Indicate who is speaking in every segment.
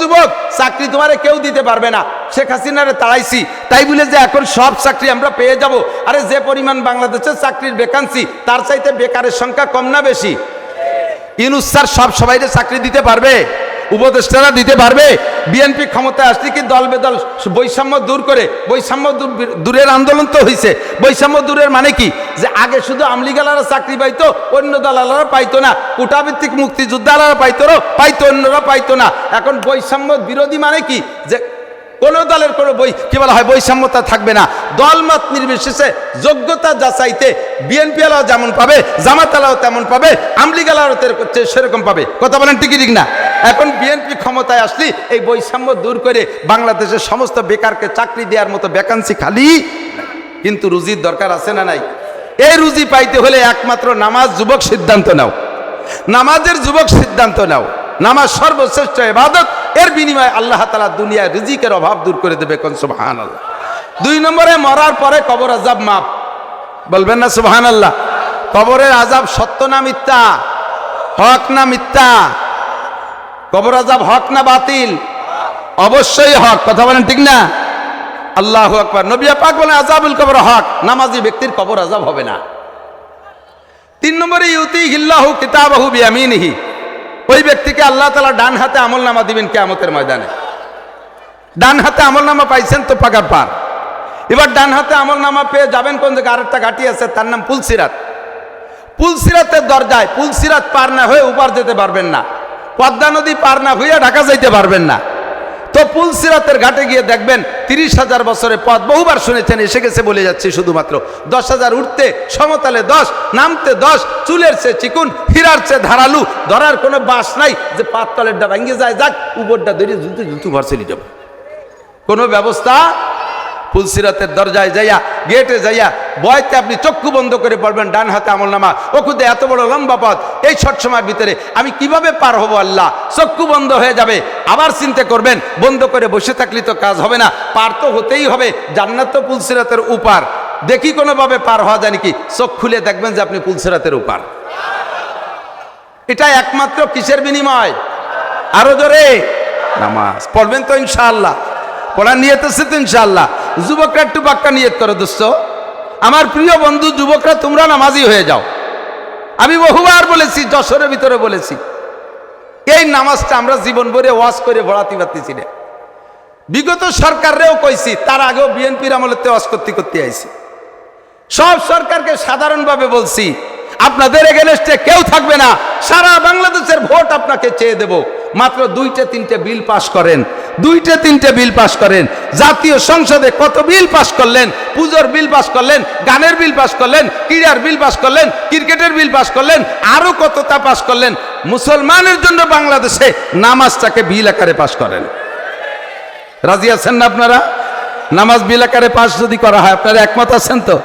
Speaker 1: যুবক, চাকরি তোমারে কেউ দিতে পারবে না। শেখ হাসিনারে তাড়াইছি। তাই বলে যে এখন সব চাকরি আমরা পেয়ে যাব। আরে যে পরিমাণ বাংলাদেশের চাকরির বেকান্সি তার চাইতে বেকারের সংখ্যা কম না বেশি? ইনুসার স্যার সব সবাইকে চাকরি দিতে পারবে? উপদেষ্টারা দিতে পারবে। বিএনপি ক্ষমতায় আসলে কি দল বেদল বৈষম্য দূর করে, বৈষম্য দূরের আন্দোলন তো হয়েছে বৈষম্য দূরের মানে কি? যে আগে শুধু আমলিগালারা চাকরি পাইতো, অন্য দলালারা পাইতো না। কুটাভিত্তিক মুক্তিযোদ্ধারা পাইতো পাইতো অন্যরা পাইতো না। এখন বৈষম্য বিরোধী মানে কি? যে কোনো দলের কোনো বই কি বলা হয়, বৈষম্যতা থাকবে না। দলমত নির্বিশেষে যোগ্যতা যাচাইতে বিএনপি আলাও যেমন পাবে জামাত আলাও তেমন পাবে আমলিগ আলাও সেরকম পাবে। কথা বলেন ঠিকই ঠিক না? এখন বিএনপি ক্ষমতায় আসলি, এই বৈষম্য দূর করে বাংলাদেশের সমস্ত বেকারকে চাকরি দেওয়ার মতো ভ্যাকান্সি খালি। কিন্তু রুজির দরকার আছে না নাই? এই রুজি পাইতে হলে একমাত্র নামাজ যুবক সিদ্ধান্ত নাও। নামাজের যুবক সিদ্ধান্ত নাও। নামাজ সর্বশ্রেষ্ঠ এবাদত এর বিনিময়ে আল্লাহ তালা দুনিয়ায় রিজিকের অভাব দূর করে দেবে কোন সুবাহান আল্লাহ দুই নম্বরে মরার পরে কবর আজাব মাপ। বলবেন না সুবাহান আল্লাহ কবরের আজাব সত্য না মিথ্যা? হক না মিথ্যা? কবর আজাব হক না বাতিল? অবশ্যই হক, কথা বলেন ঠিক না? আল্লাহ আকবর। নবিয়া পাক বলেন আজাবুল কবর হক, নামাজি ব্যক্তির কবর আজাব হবে না। তিন নম্বরে ইউতি হিল্লাহু কিতাবাহু বিয়ামিনিহি। ওই ব্যক্তিকে আল্লাহ তালা ডান হাতে আমল নামা দিবেন কেয়ামতের ময়দানে। ডান হাতে আমল নামা পাইছেন তো পাকার পার। এবার ডান হাতে আমল নামা পেয়ে যাবেন কোন জায়গায়? আরেকটা ঘাটি আছে, তার নাম পুলসিরাত। পুলসিরাতের দরজায়, পুলসিরাত পার না হয়ে উপার যেতে পারবেন না। পদ্মা নদী পার না হইয়া ঢাকা যাইতে পারবেন না। তো পুলসিরাতের ঘাটে গিয়ে দেখবেন তিরিশ হাজার বছরের পথ বহুবার শুনেছেন, এসে গেছে বলে যাচ্ছি শুধুমাত্র। দশ হাজার উঠতে সমতলে দশ, নামতে দশ, চুলের চেয়ে চিকুন, হীরার চেয়ে ধারালু, ধরার কোনো বাস নাই, যে পাততলের ডা ভাঙ্গে যায়, যাক, উপরটা ধরে জুতু জুতু ভরসেলি যাবে। কোনো ব্যবস্থা ফুলসিরাতের দরজায় যাইয়া, গেটে যাইয়া বয়তে আপনি চক্ষু বন্ধ করে পড়বেন ডান হাতে আমল নামা। ও এত বড় লম্বা পথ। এই ছোট সময়ের ভিতরে আমি কীভাবে পার হব আল্লাহ? চক্ষু বন্ধ হয়ে যাবে। আবার চিন্তা করবেন, বন্ধ করে বসে থাকলে তো কাজ হবে না। পার তো হতেই হবে। জান্নাত তো পুলসিরাতের উপার। দেখি কোনোভাবে পার হওয়া যায় নাকি? চোখ খুলে দেখবেন যে আপনি পুলসিরাতের উপার। এটা একমাত্র কিসের বিনিময়? আরও জোরে। নামাজ। পড়বেন তো ইনশাআল্লাহ। পড়ার নিয়ত আছে তো ইনশাআল্লাহ। যুবকরা একটু বাক্কা নিয়ত করো দোস্ত আমার প্রিয় বন্ধু, যুবকরা, তোমরা নামাজি হয়ে যাও। আমি বহুবার বলেছি, যশোরের ভিতরে বলেছি, এই নামাজটা আমরা জীবন ভরে ওয়াজ করে ভরাতে পারতেছি না। বিগত সরকাররেও কইছি, তার আগেও বিএনপির আমলেতে ওয়াজ করতে করতে আইছি। সব সরকারকে সাধারণভাবে বলছি, আপনাদের এগেনস্টে কেউ থাকবে না, সারা বাংলাদেশের ভোট আপনাকে চেয়ে দেব। মাত্র দুইটা, তিনটে বিল পাস করেন দুইটা, তিনটে বিল পাস করেন। জাতীয় সংসদে কত বিল পাস করলেন? পুজোর বিল পাস করলেন, গানের বিল পাস করলেন, ক্রীড়ার বিল পাস করলেন, ক্রিকেটের বিল পাস করলেন, আরও কত তা পাস করলেন? মুসলমানের জন্য বাংলাদেশে নামাজটাকে বিল আকারে পাস করেন। রাজি আছেন না আপনারা? নামাজ বিল আকারে পাস যদি করা হয়, আপনারা একমত আছেন তো?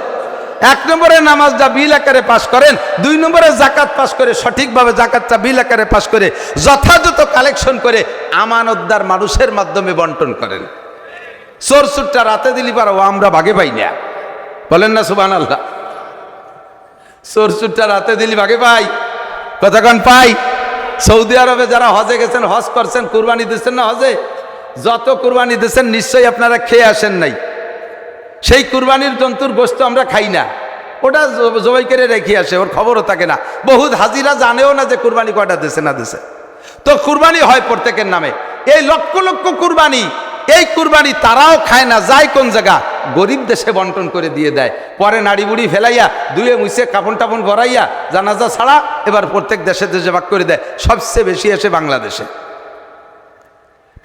Speaker 1: এক নম্বরে নামাজটা বিল আকারে পাশ করেন, দুই নম্বরে জাকাত পাশ করে, সঠিকভাবে জাকাতটা বিল আকারে পাশ করে, যথাযথ কালেকশন করে আমানতদার মানুষের মাধ্যমে বন্টন করেন। চোর সুটটা রাতে দিলি পারো, আমরা ভাগে পাই না। বলেন না সুবান আল্লাহ চোর সুটটা রাতে দিলি ভাগে পাই, কতক্ষণ পাই? সৌদি আরবে যারা হজে গেছেন, হজ করছেন, কুরবানি দিচ্ছেন না হজে? যত কুরবানি দিচ্ছেন, নিশ্চয়ই আপনারা খেয়ে আসেন নাই। সেই কুরবানির জন্তুর গোস্ত আমরা খাই না। ওটা জবাই করে রেখে আসে, ওর খবরও থাকে না। বহুত হাজিরা জানেও না যে কুরবানি কয়টা দেশে না দেশে তো কুরবানি হয় প্রত্যেকের নামে। এই লক্ষ লক্ষ কুরবানি, এই কুরবানি তারাও খায় না, যায় কোন জায়গা? গরিব দেশে বন্টন করে দিয়ে দেয়। পরে নাড়ি বুড়ি ফেলাইয়া, দুয়ে মুছে কাপন টাপন ভরাইয়া, জানাজা ছাড়া এবার প্রত্যেক দেশে দেশে ভাগ করে দেয়। সবচেয়ে বেশি আসে বাংলাদেশে।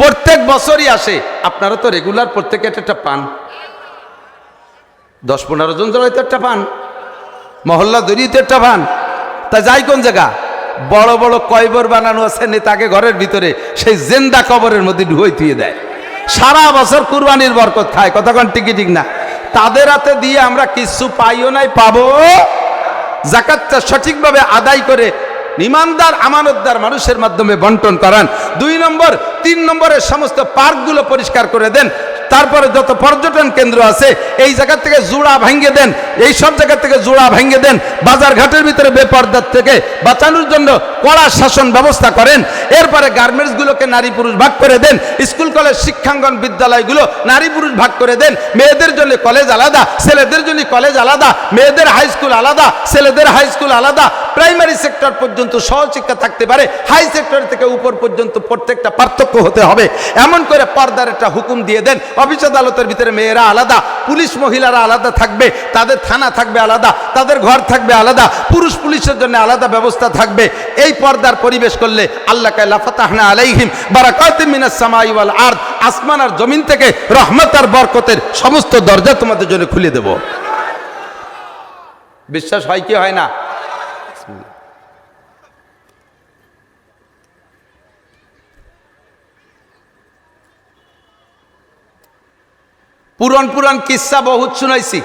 Speaker 1: প্রত্যেক বছরই আসে। আপনারা তো রেগুলার প্রত্যেকে একটা পান। দশ পনেরো জন জড়াইতে একটা পান মহল্লা দরিতে একটা পান তা যাই কোন জায়গা? বড় বড় কয়বর বানানো আছে নেতাকে ঘরের ভিতরে, সেই জেন্দা কবরের মধ্যে ঢুই থুয়ে দেয়। সারা বছর কুরবানির বরকত খায় কতক্ষণ টিকি ঠিক না। তাদের হাতে দিয়ে আমরা কিছু পাইও নাই, পাবো? জাকাতটা সঠিকভাবে আদায় করে ইমানদার, আমানতদার মানুষের মাধ্যমে বন্টন করান। দুই নম্বর, তিন নম্বরের সমস্ত পার্কগুলো পরিষ্কার করে দেন। তারপরে যত পর্যটন কেন্দ্র আছে এই জায়গা থেকে জুড়া ভাঙ্গে দেন। এই সব জায়গা থেকে জোড়া ভেঙে দেন। বাজার ঘাটের ভিতরে বেপর্দার থেকে বাঁচানোর জন্য কড়া শাসন ব্যবস্থা করেন। এরপরে গার্মেন্টসগুলোকে নারী পুরুষ ভাগ করে দেন। স্কুল, কলেজ, শিক্ষাঙ্গন, বিদ্যালয়গুলো নারী পুরুষ ভাগ করে দেন। মেয়েদের জন্য কলেজ আলাদা, ছেলেদের জন্য কলেজ আলাদা, মেয়েদের হাই স্কুল আলাদা, ছেলেদের হাই স্কুল আলাদা। প্রাইমারি সেক্টর পর্যন্ত সহশিক্ষা থাকতে পারে। হাই সেক্টর থেকে উপর পর্যন্ত প্রত্যেকটা পার্থক্য হতে হবে। এমন করে পর্দার একটা হুকুম দিয়ে দেন। অফিস আদালতের ভিতরে মেয়েরা আলাদা, পুলিশ মহিলারা আলাদা থাকবে। তাদের থানা থাকবে আলাদা, তাদের ঘর থাকবে আলাদা, পুরুষ পুলিশের জন্য আলাদা ব্যবস্থা থাকবে। এই পর্দার পরিবেশ করলে আল্লাহ লাফাতাহনা আলাইহিম বারাকাতিম মিনাস সামাই ওয়াল আরদ, আসমান আর জমিন থেকে রহমত আর বরকতের সমস্ত দরজা তোমাদের জন্য খুলে দেব। বিশ্বাস হয় কি হয় না? পুরন পুরন কিসা বহুত শুনাইছি।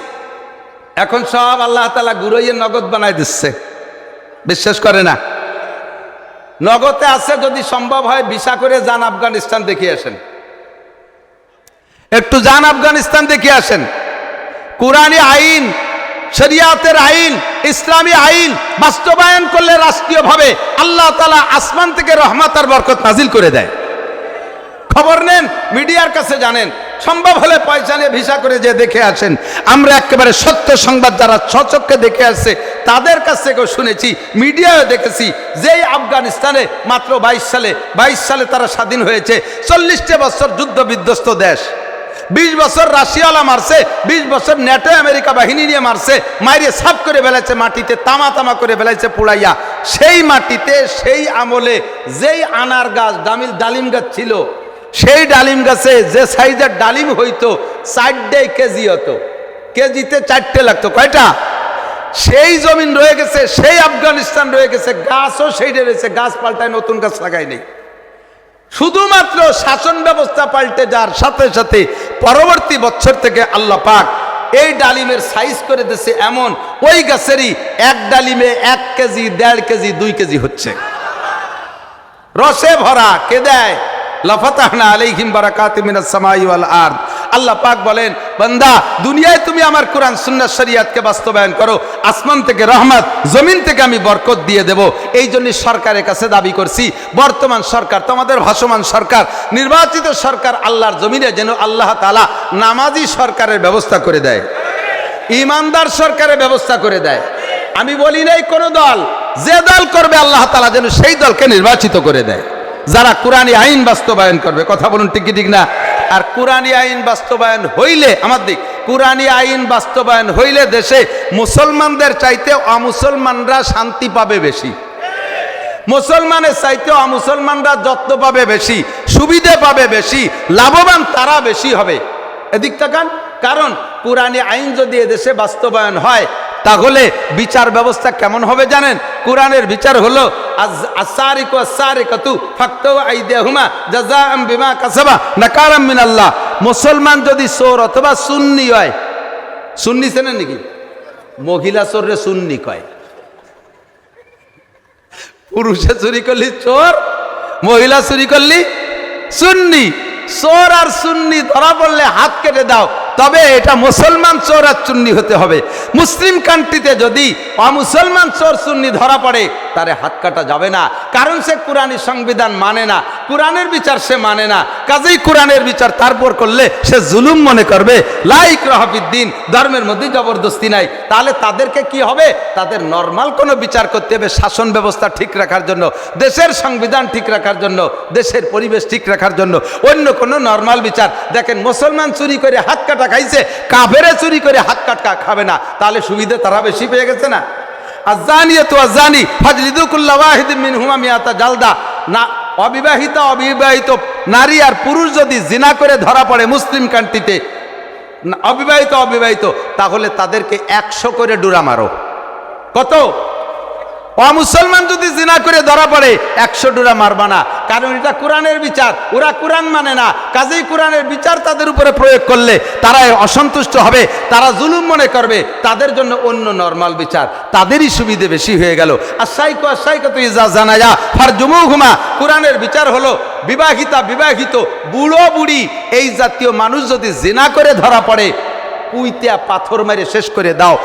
Speaker 1: এখন সব আল্লাহ তালা গুরইয়ে নগদ বানাই দিচ্ছে। বিশ্বাস করে না? নগদে আছে যদি সম্ভব হয় ভিসা করে যান আফগানিস্তান দেখে আসেন। একটু যান আফগানিস্তান দেখে আসেন। কোরআনী আইন, শরিয়াতের আইন, ইসলামী আইন বাস্তবায়ন করলে রাষ্ট্রীয়ভাবে আল্লাহ তালা আসমান থেকে রহমত আর বরকত নাজিল করে দেয়। খবর নেন, মিডিয়ার কাছে জানেন সম্ভব হলে পয়সা নিয়ে ভিসা করে যে দেখে আসেন। আমরা একেবারে সত্য সংবাদ যারা সচক্ষে দেখে আসছে, তাদের কাছ থেকেও শুনেছি মিডিয়ায় দেখেছি, যেই আফগানিস্তানে মাত্র বাইশ সালে বাইশ সালে তারা স্বাধীন হয়েছে, চল্লিশটা বছর যুদ্ধ বিধ্বস্ত দেশ। বিশ বছর রাশিয়ালা মারছে, বিশ বছর নেটো আমেরিকা বাহিনী নিয়ে মারছে, মাইরে সাফ করে বেলাইছে মাটিতে, তামা তামা করে বেলাইছে পুড়াইয়া। সেই মাটিতে, সেই আমলে, যেই আনার গাছ ডামিল ডালিম গাছ ছিল সেই ডালিম গাছে যে সাইজের ডালিম হইতো, চারটে কেজি হতো। কেজিতে চারটে লাগতো। কয়টা? সেই জমিন রয়ে গেছে, সেই আফগানিস্তান রয়ে গেছে, গাছও সেই রয়েছে গাছ পাল্টায় নতুন গাছ লাগাই নেই। শুধুমাত্র শাসন ব্যবস্থা পাল্টে যার সাথে সাথে পরবর্তী বছর থেকে আল্লাহ পাক এই ডালিমের সাইজ করে দিছে এমন, ওই গাছেরই এক ডালিমে এক কেজি, দেড় কেজি, দুই কেজি হচ্ছে। রসে ভরা, কে দেয়? লাফাতাহনা আলাইহিম বারাকাতি মিনাস সামাই ওয়াল আরদ। আল্লাহ পাক বলেন, বান্দা, দুনিয়ায় তুমি আমার কোরআন সুন্নাহ শরিয়াতকে বাস্তবায়ন করো, আসমান থেকে রহমত, জমিন থেকে আমি বরকত দিয়ে দেব। এই জন্য সরকারের কাছে দাবি করছি, বর্তমান সরকার, তোমাদের ভাসমান সরকার, নির্বাচিত সরকার আল্লাহর জমিনে যেন আল্লাহ তালা নামাজি সরকারের ব্যবস্থা করে দেয়। ইমানদার সরকারের ব্যবস্থা করে দেয়। আমি বলি নাই কোনো দল, যে দল করবে আল্লাহ তালা যেন সেই দলকে নির্বাচিত করে দেয়। যারা কোরআনী আইন বাস্তবায়ন করবে, কথা বলুন ঠিক ঠিক না? আর কোরআনী আইন বাস্তবায়ন হইলে, আমার দিক কোরআনী আইন বাস্তবায়ন হইলে দেশে মুসলমানদের চাইতে অমুসলমানরা শান্তি পাবে বেশি। মুসলমানের চাইতে অমুসলমানরা যত্ন পাবে বেশি, সুবিধে পাবে বেশি, লাভবান তারা বেশি হবে। এদিক তাকান কারণ কোরআনী আইন যদি এদেশে বাস্তবায়ন হয় তাহলে বিচার ব্যবস্থা কেমন হবে জানেন? কোরআনের বিচার হলো মুসলমান যদি সোর অথবা সুন্নি হয়, সুন্নি চেনেন নাকি? মহিলা চোররে সুন্নি কয়। পুরুষে চুরি করলি চোর, মহিলা চুরি করলি সুন্নি। চোর আর সুন্নি ধরা পড়লে হাত কেটে দাও। তবে এটা মুসলমান চোর আর চুন্নি হতে হবে। মুসলিম কান্ট্রিতে যদি অমুসলমান চোর সুন্নি ধরা পড়ে, তারে হাত কাটা যাবে না। কারণ সে কোরআনী সংবিধান মানে না, কোরআনের বিচার সে মানে না। কাজেই কোরআনের বিচার তারপর করলে সে জুলুম মনে করবে। লাইক রহাবিদ্দিন ধর্মের মধ্যে জবরদস্তি নাই। তাহলে তাদেরকে কি হবে? তাদের নর্মাল কোনো বিচার করতে হবে শাসন ব্যবস্থা ঠিক রাখার জন্য, দেশের সংবিধান ঠিক রাখার জন্য, দেশের পরিবেশ ঠিক রাখার জন্য। অন্য কোনো নর্মাল বিচার, দেখেন মুসলমান চুরি করে হাত কাটা খাইছে, কাফেরে চুরি করে হাত কাটা খাবে না। তাহলে সুবিধা তারা বেশি পেয়ে গেছে না। আজানিয়া তো আজানি ফাজলিদুকুল্লাহ ওয়াহিদ মিন হুমা মিয়াতা জালদা। না, অবিবাহিত অবিবাহিত নারী আর পুরুষ যদি জিনা করে ধরা পড়ে মুসলিম কান্ট্রিতে অবিবাহিত অবিবাহিত, তাহলে তাদেরকে একশো করে ডুরা মারো। কত? অমুসলমান যদি জিনা করে ধরা পড়ে, একশো ডুরা মারবা না। কারণ এটা কোরআনের বিচার। ওরা কোরআন মানে না। কাজেই কোরআনের বিচার তাদের উপরে প্রয়োগ করলে তারা অসন্তুষ্ট হবে, তারা জুলুম মনে করবে, তাদের জন্য অন্য নর্মাল বিচার। তাদেরই সুবিধে বেশি হয়ে গেল। আর সাইকো আর সাইকো তুই যা জানা যা ফার জুমু ঘুমা কোরআনের বিচার হলো বিবাহিতা বিবাহিত, বুড়ো বুড়ি, এই জাতীয় মানুষ যদি জেনা করে ধরা পড়ে কুইতিয়া পাথর মেরে শেষ করে দাও।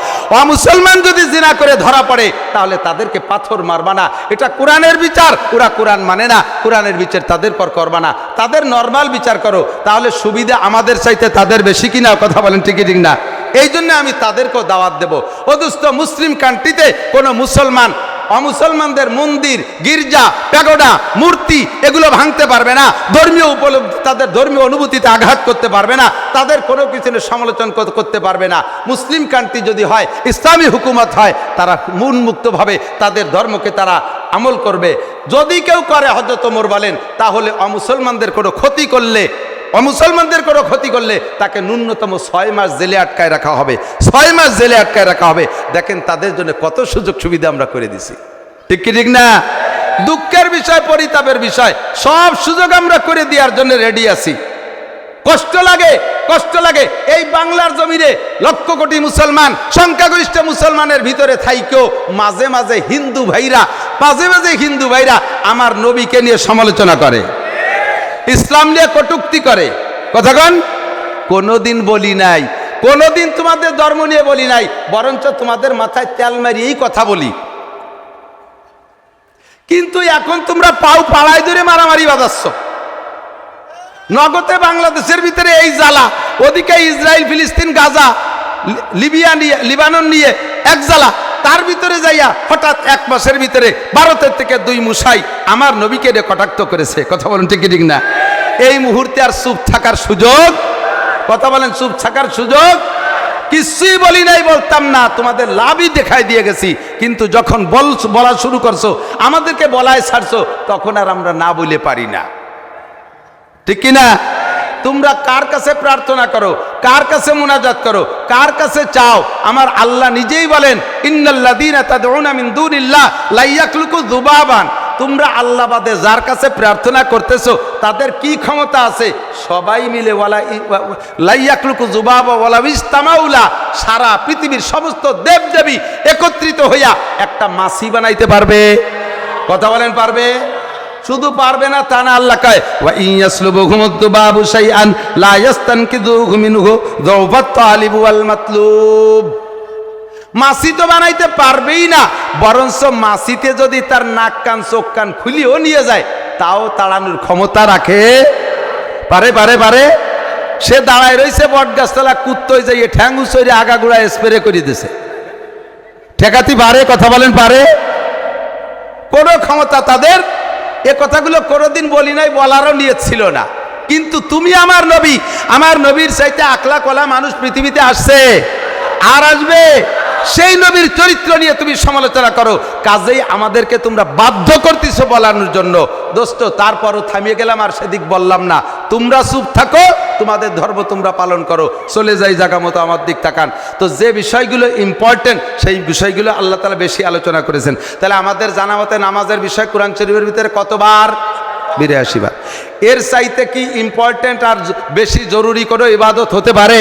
Speaker 1: মুসলমান যদি জিনা করে ধরা পড়ে, তাহলে তাদেরকে পাথর মারবা না। এটা কোরআনের বিচার। ওরা কোরআন মানে না। কোরআনের বিচার তাদের পর করবা না। তাদের নর্মাল বিচার করো। তাহলে সুবিধা আমাদের চাইতে তাদের বেশি কিনা? কথা বলেন ঠিকই ঠিক না? এই জন্য আমি তাদেরকেও দাওয়াত দেব। অদুস্থ মুসলিম কান্ট্রিতে কোনো মুসলমান অমুসলমানদের মন্দির, গির্জা, প্যাগোডা, মূর্তি, এগুলো ভাঙতে পারবে না। ধর্মীয় উপলব্ধি তাদের ধর্মীয় অনুভূতিতে আঘাত করতে পারবে না। তাদের কোনো কিছু সমালোচনা করতে পারবে না। মুসলিম কান্ট্রি যদি হয়, ইসলামী হুকুমত হয়, তারা উন্মুক্তভাবে তাদের ধর্মকে তারা আমল করবে। যদি কেউ করে হজরত ওমর বলেন, তাহলে অমুসলমানদের কোনো ক্ষতি করলে অমুসলমানদের কোনো ক্ষতি করলে তাকে ন্যূনতম ছয় মাস জেলে আটকায় রাখা হবে। ছয় মাস জেলে আটকায় রাখা হবে। দেখেন তাদের জন্য কত সুযোগ সুবিধা আমরা করে দিছি। ঠিক কি ঠিক না? দুঃখের বিষয়, পরিতাপের বিষয়, সব সুযোগ আমরা করে দেওয়ার জন্য রেডি আছি। কষ্ট লাগে কষ্ট লাগে। এই বাংলার জমিনে লক্ষ কোটি মুসলমান, সংখ্যাগরিষ্ঠ মুসলমানের ভিতরে থাইকেও মাঝে মাঝে হিন্দু ভাইরা, মাঝে মাঝে হিন্দু ভাইরা আমার নবীকে নিয়ে সমালোচনা করে। ইসলাম নিয়ে কটুক্তি করে। কথাগণ? কোনোদিন বলি নাই। কোনোদিন তোমাদের ধর্ম নিয়ে বলি নাই, বরঞ্চ তোমাদের মাথায় তেল মারিয়েই কথা বলি। কিন্তু এখন তোমরা পাও পাড়ায় ধরে মারামারি বাজাচ্ছ। নগদে বাংলাদেশের ভিতরে এই জ্বালা, ওদিকে ইসরায়েল, ফিলিস্তিন, গাজা লিবিয়া নিয়ে, লিবানন নিয়ে এক জ্বালা। তার ভিতরে যাইয়া হঠাৎ এক মাসের ভিতরে ভারতের থেকে দুই মুসাই আমার নবীকে রে কটাক্ত করেছে। কথা বলেন ঠিক ঠিক না? এই মুহূর্তে আর চুপ থাকার সুযোগ? কথা বলেন, চুপ থাকার সুযোগ? কিছুই বলি নাই, বলতাম না, তোমাদের লাভই দেখাই দিয়ে গেছি। কিন্তু যখন বল, বলা শুরু করছ, আমাদেরকে বলায় ছাড়ছো, তখন আর আমরা না বলে পারি না। ঠিক কিনা তোমরা কার কাছে প্রার্থনা করো? কার কাছে মোনাজাত করো? কার কাছে চাও? আমার আল্লাহ নিজেই বলেন ইয়াখলুকু তোমরা আল্লাহ বাদে যার কাছে প্রার্থনা করতেছো, তাদের কি ক্ষমতা আছে? সবাই মিলে ওয়ালা লাইয়াকলুকু জুবাবা ওয়ালা ইস্তামাউলা সারা পৃথিবীর সমস্ত দেবদেবী একত্রিত হইয়া একটা মাসি বানাইতে পারবে? কথা বলেন পারবে? শুধু পারবে না তা না আল্লাহ কয়, ওয়া ইয়াসলুবুহুম দুবাবু শাইআন, লা ইয়াস্তানকিযুহু মিনহু যাওফাত তালিবু ওয়াল মাতলুব। মাসি তো বানাইতে পারবেই না, বরঞ্চ মাসিতে যদি তার নাক, কান, চোখ, কান খুলিও নিয়ে যায়, তাও তাড়ানোর ক্ষমতা রাখে। পারে পারে পারে। সে দাঁড়ায় রইছে বট গাছতলা কুত্তই যাইয়ে ঠ্যাং উচরে আগাগুড়া স্প্রে করে দিছে। ঠেকাতি পারে, কথা বলেন পারে? কোনো ক্ষমতা তাদের এ কথাগুলো কোনোদিন বলি নাই, বলারও নিয়েছিল না। কিন্তু তুমি আমার নবী, আমার নবীর চাইতে আকলা কলা মানুষ পৃথিবীতে আসছে। আর আসবে। সেই নবীর চরিত্র নিয়ে তুমি সমালোচনা করো। কাজেই আমাদেরকে তোমরা বাধ্য করতেছো বলানোর জন্য। দোস্ত, তারপরও থামিয়ে গেলাম আর সেদিক বললাম না। তোমরা চুপ থাকো, তোমাদের ধর্ম তোমরা পালন করো। চলে যাই জায়গা মতো আমার দিক তাকান। তো যে বিষয়গুলো ইম্পর্টেন্ট সেই বিষয়গুলো আল্লাহ তালা বেশি আলোচনা করেছেন। তাহলে আমাদের জানা মতে নামাজের বিষয় কোরআন শরীফের ভিতরে কতবার? বিরাশি বার। এর চাইতে কি ইম্পর্টেন্ট আর বেশি জরুরি করে ইবাদত হতে পারে?